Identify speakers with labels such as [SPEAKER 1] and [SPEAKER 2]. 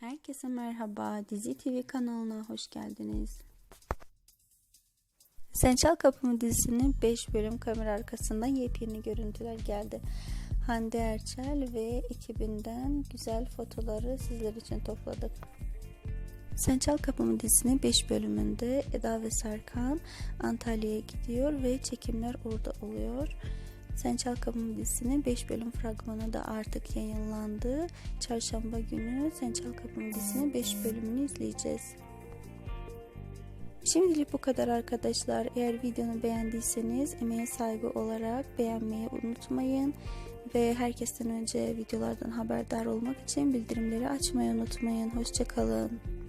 [SPEAKER 1] Herkese merhaba. Dizi TV kanalına hoş geldiniz. Sen Çal Kapımı dizisinin 5 bölüm kamera arkasından yepyeni görüntüler geldi. Hande Erçel ve ekibinden güzel fotoları sizler için topladık. Sen Çal Kapımı dizisinin 5 bölümünde Eda ve Serkan Antalya'ya gidiyor ve çekimler orada oluyor. Sen Çal Kapımı dizisinin 5 bölüm fragmanı da artık yayınlandı. Çarşamba günü Sen Çal Kapımı dizisinin 5 bölümünü izleyeceğiz. Şimdilik bu kadar arkadaşlar. Eğer videonu beğendiyseniz emeğe saygı olarak beğenmeyi unutmayın. Ve herkesten önce videolardan haberdar olmak için bildirimleri açmayı unutmayın. Hoşçakalın.